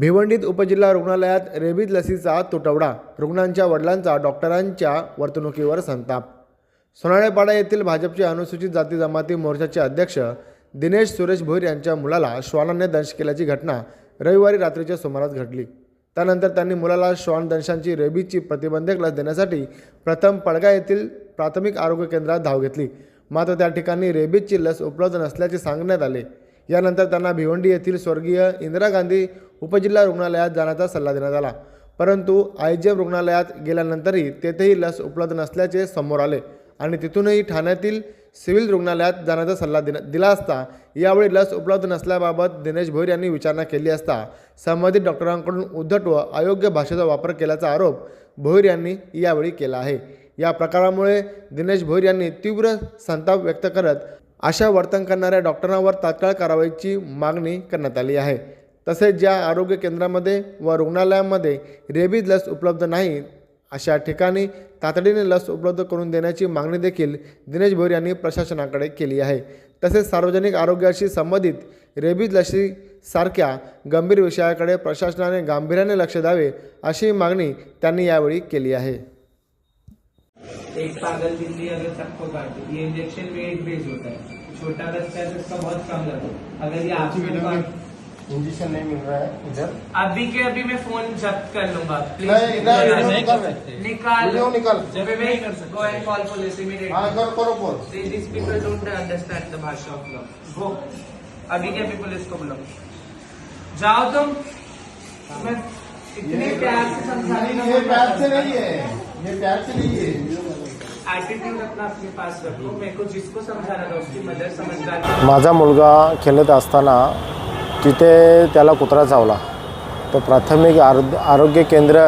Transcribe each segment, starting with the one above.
भिवंडीत उपजिल्हा रुग्णालयात रेबीज लसीचा तुटवडा रुग्णांच्या वडिलांचा डॉक्टरांच्या वर्तणुकीवर संताप. सोनाळेपाडा येथील भाजपचे अनुसूचित जाती जमाती मोर्चाचे अध्यक्ष दिनेश सुरेश भोईर यांच्या मुलाला श्वानाने दंश केल्याची घटना रविवारी रात्रीच्या सुमारास घडली. त्यानंतर त्यांनी मुलाला श्वान दंशांची रेबीजची प्रतिबंधक लस देण्यासाठी प्रथम पडगा येथील प्राथमिक आरोग्य केंद्रात धाव घेतली. मात्र त्या ठिकाणी रेबीजची लस उपलब्ध नसल्याचे सांगण्यात आले. यानंतर त्यांना भिवंडी येथील स्वर्गीय इंदिरा गांधी उपजिल्हा रुग्णालयात जाण्याचा सल्ला देण्यात आला. परंतु आय जी एम रुग्णालयात गेल्यानंतरही तेथेही लस उपलब्ध नसल्याचे समोर आले आणि तिथूनही ठाण्यातील सिव्हिल रुग्णालयात जाण्याचा सल्ला दिला दिला असता यावेळी लस उपलब्ध नसल्याबाबत दिनेश भोईर यांनी विचारणा केली असता संबंधित डॉक्टरांकडून उद्धट व अयोग्य भाषेचा वापर केल्याचा आरोप भोईर यांनी यावेळी केला आहे. या प्रकारामुळे दिनेश भोईर यांनी तीव्र संताप व्यक्त करत अशा वर्तन करणाऱ्या डॉक्टरांवर तात्काळ कारवाईची मागणी करण्यात आली आहे. तसेच ज्या आरोग्य केंद्रामध्ये व रुग्णालयामध्ये रेबीज लस उपलब्ध नाही अशा ठिकाणी तातडीने लस उपलब्ध करून देण्याची मागणी देखील दिनेश भोईर यांनी प्रशासनाकडे केली आहे. तसेच सार्वजनिक आरोग्याशी संबंधित रेबीज लसीसारख्या गंभीर विषयाकडे प्रशासनाने गांभीर्याने लक्ष द्यावे अशी मागणी त्यांनी यावेळी केली आहे. एक पागल बिल्ली अगर सबको काट ये इंजेक्शन वेट बेस होता है। छोटा है तो इसका बहुत कम लगता है अगर ये आपको इंजेक्शन नहीं मिल रहा है इधर। अभी के अभी मैं फ़ोन जब्त कर लूँगा। नहीं, इधर निकाल निकाल निकाल। जब मैं गो एंड कॉल पुलिस हाँ करो करो phone these people don't understand the भाषा ऑफ़ लॉ गो अभी के अभी पुलिस को बुलाओ। जाओ तुम। मैं इतने प्यार से समझाने ये प्यार से नहीं है। ये प्यार से नहीं है। अपने पास रखो। मेरे को जिसको समझाना था उसकी मदर समझदार माझा मुलगा खेळत असताना तिथे त्याला कुत्रा चावला. तर प्राथमिक आरो आरोग्य केंद्र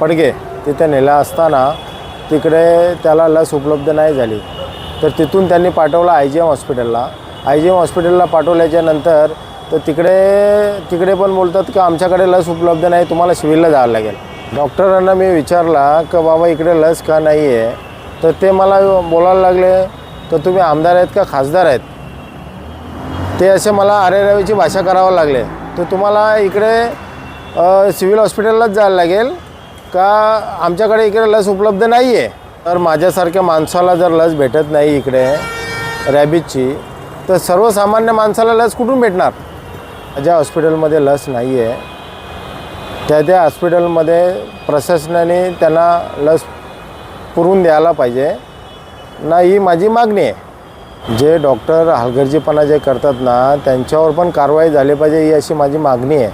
पडगे तिथे नेलं असताना तिकडे त्याला लस उपलब्ध नाही झाली. तर तिथून त्यांनी पाठवलं आय जी एम हॉस्पिटलला. आय जी एम हॉस्पिटलला पाठवल्याच्या नंतर तर तिकडे तिकडे पण बोलतात की आमच्याकडे लस उपलब्ध नाही तुम्हाला सिव्हिलला जावं लागेल. डॉक्टरांना मी विचारला की बाबा इकडे लस का नाही आहे तर ते मला बोलायला लागले तर तुम्ही आमदार आहेत का खासदार आहेत? ते असे मला अरेरावीची भाषा करावं लागले. तर तुम्हाला इकडे सिव्हिल हॉस्पिटललाच जायला लागेल. का आमच्याकडे इकडे लस उपलब्ध नाही आहे तर माझ्यासारख्या माणसाला जर लस भेटत नाही इकडे रॅबिजची तर सर्वसामान्य माणसाला लस कुठून भेटणार? ज्या हॉस्पिटलमध्ये लस नाही आहे त्या त्या हॉस्पिटलमध्ये प्रशासनाने त्यांना लस पुरवून द्यायला पाहिजे. ना ही माझी मागणी आहे. जे डॉक्टर हलगर्जीपणा जे करतात ना त्यांच्यावर पण कारवाई झाली पाहिजे ही अशी माझी मागणी आहे.